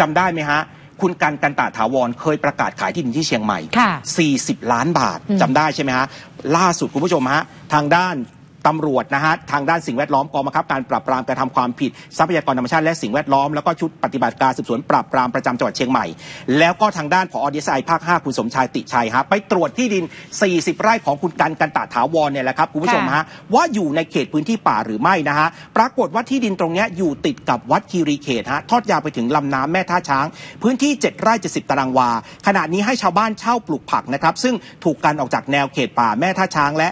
จำได้ไหมฮะ คุณกันกันตาถาวรเคยประกาศขายที่ดินที่เชียงใหม่ค่ะ40 ล้านบาทอืมจำได้ใช่ไหมฮะล่าสุดคุณผู้ชมฮะทางด้าน ตำรวจนะฮะทางด้านสิ่งแวดล้อมกองบังคับการปราบปรามการทำความผิดทรัพยากรธรรมชาติและสิ่งแวดล้อมแล้วก็ชุดปฏิบัติการสืบสวนปราบปรามประจำจังหวัดเชียงใหม่ แล้วก็ทางด้านผอดีไซภาค 5 คุณสมชายติชัยฮะไปตรวจที่ดิน 40 ไร่ของคุณกันกันตาถาวรเนี่ยแหละครับคุณผู้ชมฮะว่าอยู่ในเขตพื้นที่ป่าหรือไม่นะฮะปรากฏว่าที่ดินตรงเนี้ยอยู่ติดกับวัดคีรีเขตฮะทอดยาวไปถึงลำน้ำแม่ท่าช้าง พื้นที่ 7 ไร่ 70 ตารางวาขณะนี้ให้ชาวบ้านเช่าปลูกผักนะครับซึ่งถูกกันออกจากแนวเขตป่าแม่ท่าช้างและ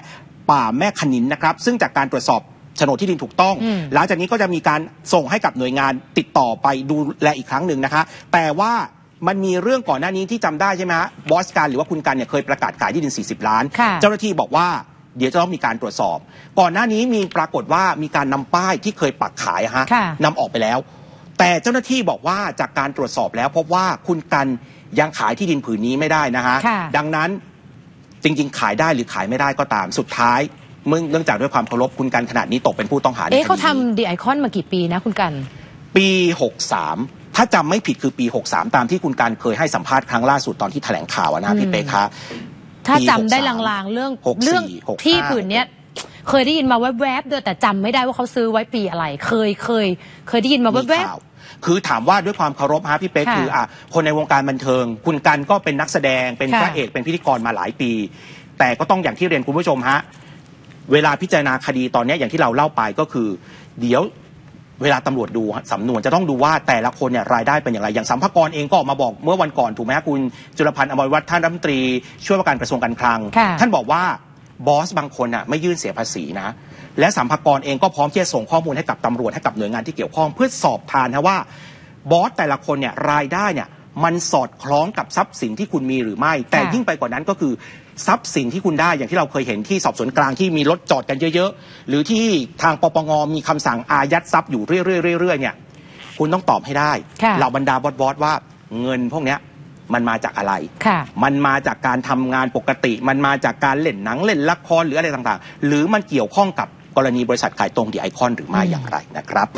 ป่าแม่ขนินนะครับ ซึ่งจากการตรวจสอบโฉนดที่ดินถูกต้องอืมหลังจากนี้ก็จะมีการส่งให้กับหน่วยงานติดต่อไปดูแลอีกครั้งหนึ่งนะคะ แต่ว่ามันมีเรื่องก่อนหน้านี้ที่จำได้ใช่ไหมฮะบอสการหรือว่าคุณกันเนี่ยเคยประกาศขายที่ดิน 40 ล้านค่ะเจ้าหน้าที่บอกว่าเดี๋ยวจะต้องมีการตรวจสอบ ก่อนหน้านี้มีปรากฏว่ามีการนำป้ายที่เคยปักขายอะฮะค่ะนำออกไปแล้ว แต่เจ้าหน้าที่บอกว่าจากการตรวจสอบแล้วพบว่าคุณกันยังขายที่ดินผืนนี้ไม่ได้นะฮะค่ะดังนั้น จริง ๆ ขายได้หรือขายไม่ได้ก็ตามสุดท้ายเมื่อเนื่องจากด้วยความเคารพคุณกันขนาดนี้ตกเป็นผู้ต้องหาในคดีเอ๊ะเขาทำดีไอคอนมากี่ปีนะคุณกัน ปี 63 ถ้าจำไม่ผิดคือปี 63 ตามที่คุณการเคยให้สัมภาษณ์ครั้งล่าสุดตอนที่แถลงข่าวอะนะอืมพี่เป๊กคะถ้าปีจำได้63 ลางๆ เรื่อง64เรื่อง65 ที่ผืนเนี้ยเคยได้ยินมาแวบๆด้วยแต่จำไม่ได้ว่าเขาซื้อไว้ปีอะไร เคยเคย เคยได้ยินมามีแวบข่าว คือถามว่าด้วยความเคารพฮะพี่เป๊กค่ะคืออะคนในวงการบันเทิง คุณกันก็เป็นนักแสดงเป็นค่ะพระเอกเป็นพิธีกรมาหลายปี แต่ก็ต้องอย่างที่เรียนคุณผู้ชมฮะเวลาพิจารณาคดีตอนเนี้ยอย่างที่เราเล่าไปก็คือ เดี๋ยว เวลาตำรวจดูสำนวนจะต้องดูว่าแต่ละคนเนี่ยรายได้เป็นอย่างไร อย่างสัมภากรเองก็ออกมาบอกเมื่อวันก่อนถูกไหมฮะคุณจุลพันธ์อมรวัฒน์ท่านรัฐมนตรีช่วยว่าการกระทรวงการคลัง ค่ะ ท่านบอกว่า บอสบางคนอะไม่ยื่นเสียภาษีนะ และสัมภากรเองก็พร้อมที่จะส่งข้อมูลให้กับตำรวจให้กับหน่วยงานที่เกี่ยวข้องเพื่อสอบทานนะว่าบอสแต่ละคนเนี่ยรายได้เนี่ยมันสอดคล้องกับทรัพย์สินที่คุณมีหรือไม่ แต่ค่ะยิ่งไปกว่านั้นก็คือทรัพย์สินที่คุณได้อย่างที่เราเคยเห็นที่สอบสวนกลางที่มีรถจอดกันเยอะ ๆ หรือที่ทางปปงมีคำสั่งอายัดทรัพย์อยู่เรื่อยๆๆๆเนี่ยคุณต้องตอบให้ได้ค่ะเหล่าบรรดาบอสบอสว่าเงินพวกเนี้ย มันมาจากอะไร ค่ะ มันมาจากการทำงานปกติ มันมาจากการเล่นหนังเล่นละครหรืออะไรต่างๆ หรือมันเกี่ยวข้องกับกรณีบริษัทขายตรงดีไอคอนหรือไม่อย่างไรนะครับ